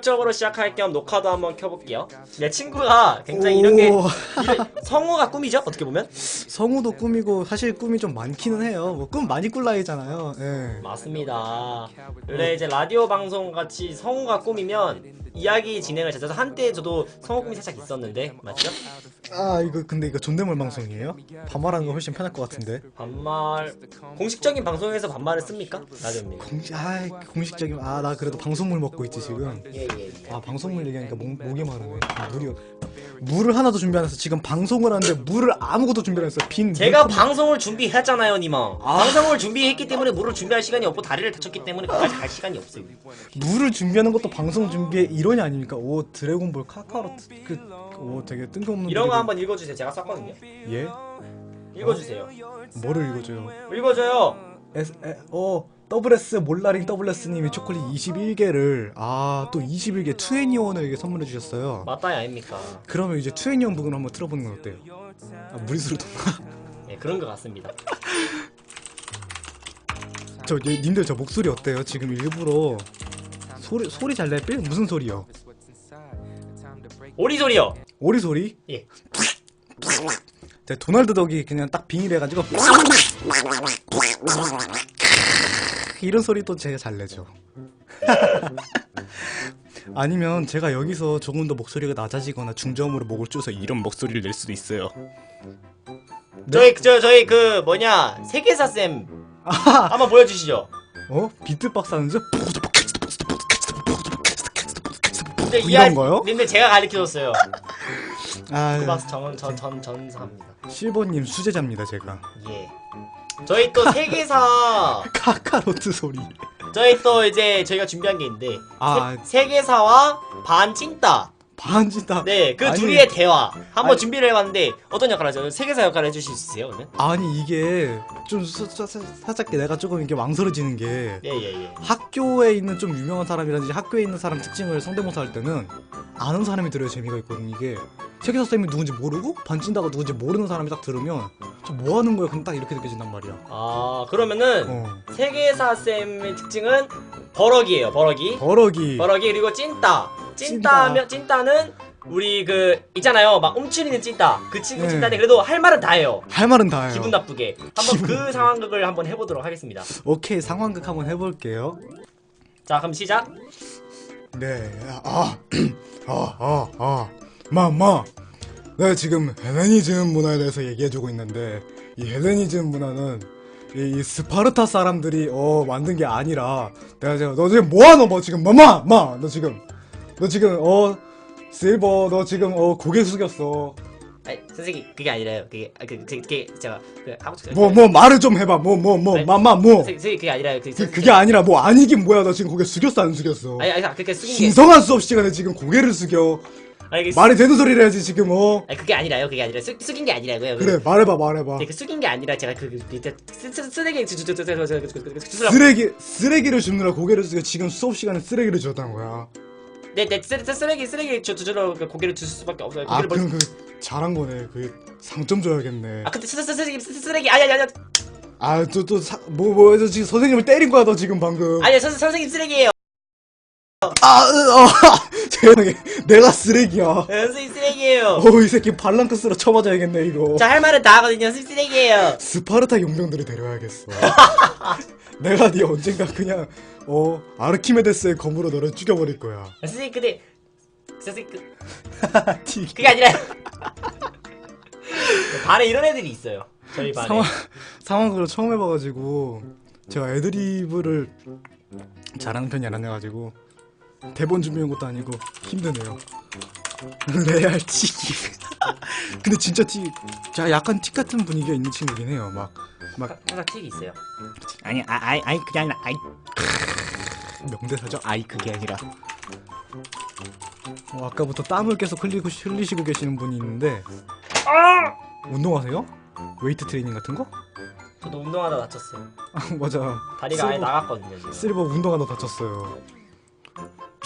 본격적으로 시작할 겸 녹화도 한번 켜볼게요. 내 친구가 굉장히 이런 게 오. 이런- 성우가 꿈이죠? 어떻게 보면 성우도 꿈이고 사실 꿈이 좀 많기는 해요. 뭐 꿈 많이 꿀 나이잖아요. 예. 맞습니다. 원래 이제 라디오 방송 같이 성우가 꿈이면 이야기 진행을 잘해서 한때 저도 성우 꿈이 살짝 있었는데 맞죠? 아 이거 근데 이거 존댓말 방송이에요? 반말하는 거 훨씬 편할 것 같은데. 반말 공식적인 방송에서 반말을 씁니까? 라디오입니다. 공식 아 공식적인 아 나 그래도 방송물 먹고 있지 지금. 예예. 예. 아 방송물 얘기하니까 목, 목이 마르네. 물이 물을 하나도 준비 안 해서 지금 방송을 하는데 물을 아무것도 준비 안 했어. 빈. 제가 물컵- 방송을 준비했잖아요, 니마. 아. 방송을 준비했기 때문에 물을 준비할 시간이 없고 다리를 다쳤기 때문에 거기까지 갈 시간이 없어요. 물을 준비하는 것도 방송 준비의 일원이 아닙니까? 오 드래곤볼 카카로트 그 오 되게 뜬금없는 이런 거 한번 읽어주세요. 제가 썼거든요. 예 읽어주세요. 뭐를 읽어줘요? 읽어줘요. S 에, 어 WS 몰라링 WS님이 초콜릿 21개를 아 또 21개 투애니원에게 선물해 주셨어요. 맞다이 아닙니까? 그러면 이제 투애니원 부분 한번 틀어보는 건 어때요? 아, 무리수로 네, 그런 것 같습니다. 저 얘, 님들 저 목소리 어때요? 지금 일부러 소리 소리 잘 낼필 무슨 소리요? 오리 소리요. 오리 소리? 예. 제 도날드 덕이 그냥 딱 빙의해가지고 이런 소리도 제가 잘 내죠. 아니면 제가 여기서 조금 더 목소리가 낮아지거나 중저음으로 목을 쪼서 이런 목소리를 낼 수도 있어요. 저희 저 저희 그 뭐냐 세계사 쌤 한번 보여주시죠. 어? 비트박스 하는 줄? 근데 이 이런 알- 거요? 근데 제가 가르쳐줬어요. 그 아, 박스 전전전 전사입니다. 실버님 수제자입니다 제가. 예. 저희 또 세계사 카카로트 소리. 저희 또 이제 저희가 준비한 게 있는데 아. 세, 세계사와 반찐따 반진다. 네 그 아니, 둘이의 대화 한번 아니. 준비를 해봤는데 어떤 역할 하죠? 세계사 역할 해주실 수 있으세요 오늘? 아니 이게 좀 사- 사- 사- 살짝 내가 조금 이게 망설여지는 게 예 예 예. 학교에 있는 좀 유명한 사람이라든지 학교에 있는 사람 특징을 성대모사 할 때는 아는 사람이 들어야 재미가 있거든 이게 세계사 쌤이 누군지 모르고 반진다가 누군지 모르는 사람이 딱 들으면 저 뭐 하는 거야 그럼 딱 이렇게 느껴진단 말이야 아 그러면은 어 세계사 쌤의 특징은 버럭이에요 버럭이. 버럭이 버럭이 그리고 찐따. 찐따면 찐따는 우리 그 있잖아요 막 움츠리는 찐따 그 친구 네. 찐따인데 그래도 할 말은 다 해요. 할 말은 다 해요 기분 나쁘게 한번 기분 그. 상황극을 한번 해보도록 하겠습니다. 오케이 상황극 한번 해볼게요 자 그럼 시작. 네, 아, 아, 아, 아, 마, 마. 내가 지금 헬레니즘 문화에 대해서 얘기해주고 있는데 이 헬레니즘 문화는 이, 이 스파르타 사람들이 어 만든 게 아니라 내가 지금 너 지금 뭐하노 뭐 지금 마마 마 너 지금 너 지금 어 실버 너 지금 어 고개 숙였어 아니 선생님 그게 아니라요. 그게 아, 그, 그, 그게 제가 그 싶어요. 뭐뭐 말을 좀 해봐 뭐 뭐뭐 아니, 마마 뭐 선생님, 선생님 그게 아니라요. 그, 그, 그게 아니라 뭐 아니긴 뭐야 너 지금 고개 숙였어 안 숙였어 아니 아니 그게 숙인 게 신성한 수업 시간에 지금 고개를 숙여 아니 그 말이 되는 소리를 해야지 지금 어 아니 그게 아니라요. 그게 아니라 숙, 숙인 게 아니라고요. 그래 말해봐 말해봐 네, 그 숙인 게 아니라 제가 그, 그 밑에 쓰- 쓰- 쓰레기 주- 주- 주- 주- 주- 주- 주- 주- 주- 주- 주- 쓰레기 쓰레기를 줍느라 고개를 숙여 지금 수업 시간에 쓰레기를 줬다는 거야 네, 네, 쓰- 쓰- 쓰레기 쓰레기. 주- 주주러 그 고개를 줄 수밖에 없어요. 아 고개를 그럼 그 잘한 거네. 그 상점 줘야겠네. 아 근데 쓰- 쓰- 쓰레기 쓰- 쓰레기. 아니 아니 아또또뭐뭐 저 지금 선생님을 때린 거야 너 지금 방금. 아니 선 선생님 쓰레기예요. 아 어, 조용해 내가 쓰레기야 네, 선생님 쓰레기예요. 어이 새끼 발랑크스로 쳐맞아야겠네 이거 저 할 말은 다 하거든요. 선생님 쓰레기예요. 스파르타 용병들을 데려와야겠어 내가 네 언젠가 그냥 어 아르키메데스의 검으로 너를 죽여버릴 거야 아, 선생님 근데 선생님 그, 티 그게 아니라 반에 이런 애들이 있어요. 저희 반에. 상황 상황극을 처음 해봐가지고 제가 애드리브를 잘하는 편이 아니라가지고 대본 준비한 것도 아니고 힘드네요. 레알 티. 근데 진짜 티, 자 약간 틱 같은 분위기가 있는 친구긴 해요. 막 막 항상 틱이 있어요. 아니 아, 아이 아이 그게 아니라 아이 명대사죠. 아이 그게 아니라. 어, 아까부터 땀을 계속 흘리고 흘리시고 계시는 분이 있는데 운동하세요? 웨이트 트레이닝 같은 거? 저도 운동하다 다쳤어요. 맞아. 다리가 아예 나갔거든요 지금. 실버 운동하다 다쳤어요.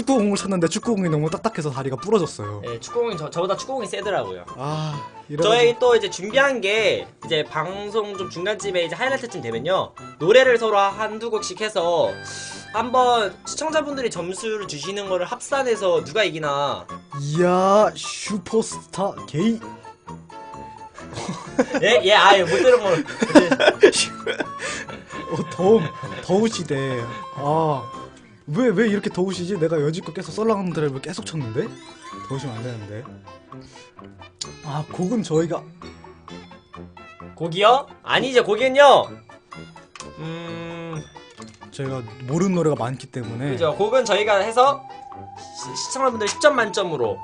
축구공을 쳤는데 축구공이 너무 딱딱해서 다리가 부러졌어요. 예, 축구공이 저, 저보다 축구공이 세더라고요. 아, 이런 저희 또 이제 준비한 게 이제 방송 좀 중간쯤에 이제 하이라이트쯤 되면요 노래를 서로 한두 곡씩 해서 한번 시청자분들이 점수를 주시는 거를 합산해서 누가 이기나 이야 슈퍼스타 게이 예? 예 아예 못 들은 걸 어, 더움 더우시대. 아. 왜, 왜 이렇게 더우시지? 내가 여지껏 계속 썰렁한 드라이브 계속 쳤는데? 더우시면 안 되는데. 아, 곡은 저희가, 곡이요? 아니죠 곡은요 음 저희가 모르는 노래가 많기 때문에. 그죠 곡은 저희가 해서 시, 시청자분들 10점 만점으로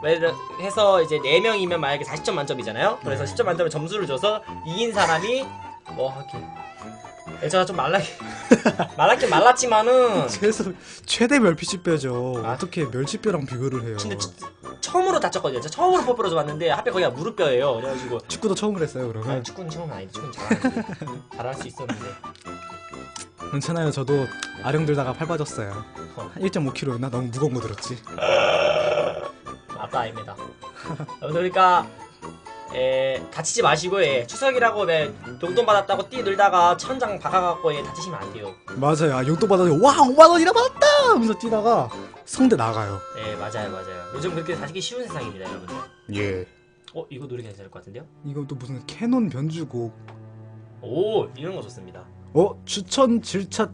해서 이제 4명이면 만약에 40점 만점이잖아요 그래서 10점 만점에 점수를 줘서 이긴 사람이 뭐 하긴 예, 제가 좀 말라게 말랐긴 말랐지만은 최소, 최대 멸피치뼈죠. 아. 어떻게 멸치뼈랑 비교를 해요. 근데 처, 처음으로 다쳤거든요. 제가 처음으로 뽀뽀를 봤는데 하필 거기가 무릎뼈예요. 그래가지고 축구도 처음 했어요, 그러면. 아, 축구는 처음은 아니지. 축구는 잘하는데 잘할 수 있었는데 괜찮아요. 저도 아령 들다가 팔 빠졌어요. 어. 한 1.5kg였나? 너무 무거운 거 들었지. 아빠 아닙니다. 그러니까 에, 다치지 마시고 예, 추석이라고 왜 용돈 받았다고 뛰 놀다가 천장 박아갖고 예, 다치시면 안 돼요. 맞아요. 아, 용돈 받아서 와 5만 원이나 받았다 하면서 뛰다가 성대 나가요. 예 맞아요 맞아요. 요즘 그렇게 다치기 쉬운 세상입니다 여러분. 예. 어 이거 노래 괜찮을 것 같은데요? 이건 또 무슨 캐논 변주곡. 오 이런 거 좋습니다. 어 추천 질차.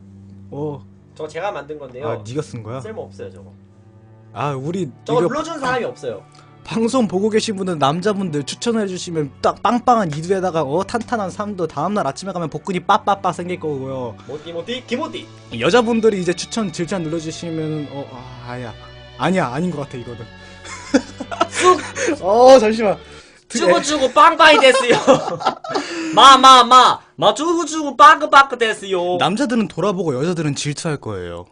어. 저거 제가 만든 건데요. 아 네가 쓴 거야? 쓸모 없어요 저거. 아 우리 저거 이거 불러준 사람이 없어요. 방송 보고 계신 분들 남자분들 추천해 주시면 딱 빵빵한 이두에다가 어 탄탄한 삶도 다음날 아침에 가면 복근이 빠빠빠 생길 거고요. 모띠 모띠 기모띠. 여자분들이 이제 추천 질차 눌러주시면 어 아, 아야 아니야 아닌 것 같아 이거는. 어 잠시만. 쭈구쭈구 빵빵이 됐어요. 마마마 마 쭈구쭈구 빠끄빠끄 됐어요. 남자들은 돌아보고 여자들은 질투할 거예요.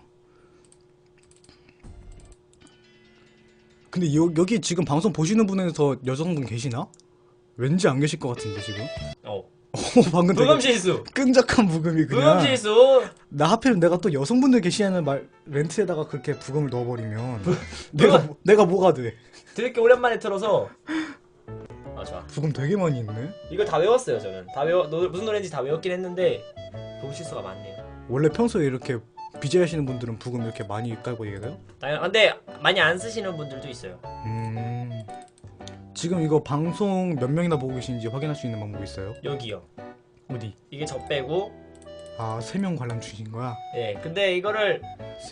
근데 여, 여기 지금 방송 보시는 분에서 여성분 계시나? 왠지 안 계실 것 같은데 지금. 어. 어 방금 부검 실수. 끈적한 부금이 그냥. 실수. 나 하필 내가 또 여성분들 계시는 말 렌트에다가 그렇게 부금을 넣어버리면 내가 뭐- 내가 뭐가 돼? 되게 오랜만에 틀어서. 아 좋아. 부금 되게 많이 있네. 이거 다 외웠어요 저는. 다 외워 노, 무슨 노래인지 다 외웠긴 했는데 부검 실수가 많네요. 원래 평소에 이렇게 BJ 하시는 분들은 부금 이렇게 많이 깔고 얘기해요? 당연. 근데 많이 안 쓰시는 분들도 있어요. 음. 지금 이거 방송 몇 명이나 보고 계신지 확인할 수 있는 방법이 있어요? 여기요. 어디? 이게 저 빼고. 아, 세 명 관람 중인 거야? 예. 근데 이거를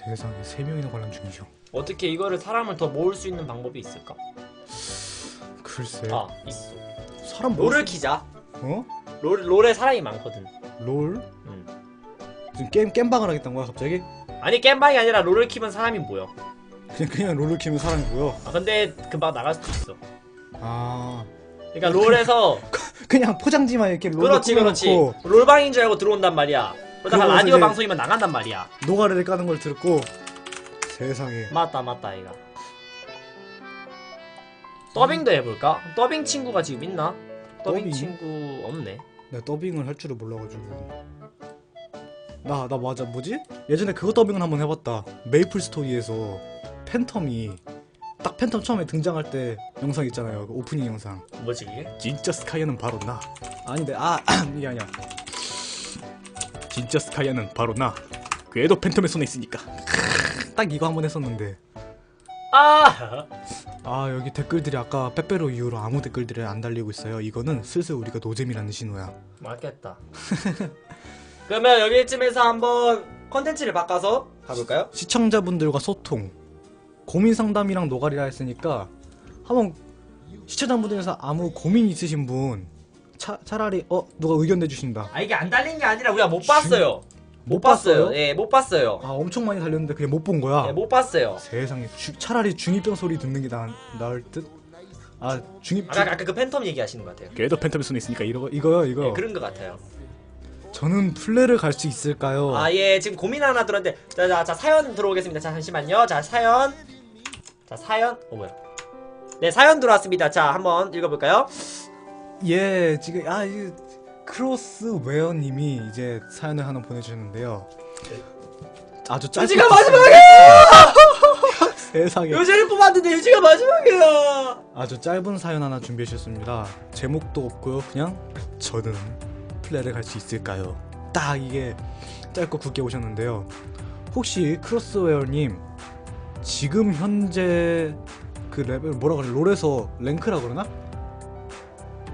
세상에 세 명이나 관람 중이셔. 어떻게 이거를 사람을 더 모을 수 있는 방법이 있을까? 글쎄. 아 있어. 사람 뭐? 롤을 키자. 어? 롤 롤에 사람이 많거든. 롤? 음. 지금 게임 겜방을 하겠다는 거야 갑자기? 아니 겜방이 아니라 롤을 키면 사람이 모여. 그냥 그냥 롤을 키면 사람이고요. 아 근데 금방 나갈 수도 있어. 아. 그러니까 롤에서 그냥 포장지만 이렇게 롤로 그렇지 그렇지 꾸며놓고 롤방인 줄 알고 들어온단 말이야. 그러다가 라디오 방송이면 나간단 말이야. 노가리를 까는 걸 듣고 세상에. 맞다 맞다 이가. 더빙도 해볼까? 더빙 친구가 지금 있나? 더빙, 더빙? 친구 없네. 내가 더빙을 할 줄을 몰라가지고. 나, 나 맞아, 뭐지? 예전에 그거 더빙을 한번 해봤다. 메이플 스토리에서 팬텀이 딱 팬텀 처음에 등장할 때 영상 있잖아요. 그 오프닝 영상. 뭐지 이게? 진짜 스카이아는 바로 나. 아닌데, 아, 이게 아니야. 진짜 스카이아는 바로 나. 궤도 팬텀의 손에 있으니까. 딱 이거 한번 했었는데. 아 아, 여기 댓글들이 아까 빼빼로 이후로 아무 댓글들이 안 달리고 있어요. 이거는 슬슬 우리가 노잼이라는 신호야. 맞겠다. 그러면 여기쯤에서 한번 컨텐츠를 바꿔서 가볼까요? 시청자분들과 소통, 고민 상담이랑 노가리라 했으니까 한번 시청자분들에서 아무 고민 있으신 분 차, 차라리 어 누가 의견 내주신다. 아 이게 안 달린 게 아니라 우리가 못 봤어요. 못, 못 봤어요. 봤어요? 예, 못 봤어요. 아 엄청 많이 달렸는데 그냥 못 본 거야. 예, 못 봤어요. 세상에 주- 차라리 중이병 소리 듣는 게 나, 나을 듯. 아 중입 아까 아까 그 팬텀 얘기하시는 것 같아요. 걔도 팬텀의 손에 있으니까 이거 이거요 이거. 예, 그런 것 같아요. 저는 플레를 갈 수 있을까요? 아 예 지금 고민 하나 들었는데 자, 자, 자 사연 들어오겠습니다 자 잠시만요 자 사연 자 사연 어 뭐야 네 사연 들어왔습니다 자 한번 읽어볼까요 예, 지금 아 이 크로스 웨어님이 이제 사연을 하나 보내주셨는데요. 아주 짧게. 썼어요. 마지막에 세상에 유지를 뽑았는데 유지가 마지막이야. 아주 짧은 사연 하나 준비해 주셨습니다. 제목도 없고요. 그냥 저는 플레이를 갈 수 있을까요? 딱 이게 짧고 굵게 오셨는데요. 혹시 크로스웨어님 지금 현재 그 레벨 뭐라 그래 롤에서 랭크라 그러나?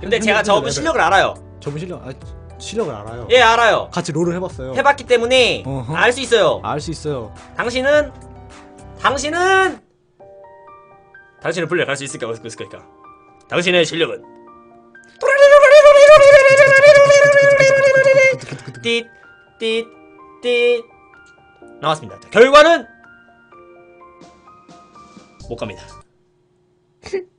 근데 제가 저분 레벨. 실력을 알아요. 저분 실력 아, 실력을 알아요. 예, 알아요. 같이 롤을 해봤어요. 해봤기 때문에 어허. 알 수 있어요. 알 수 있어요. 당신은 당신은 당신은 플레이 갈수 있을까 없을까? 당신의 실력은 띠, 띠, 띠 나왔습니다. 자, 결과는 못 갑니다.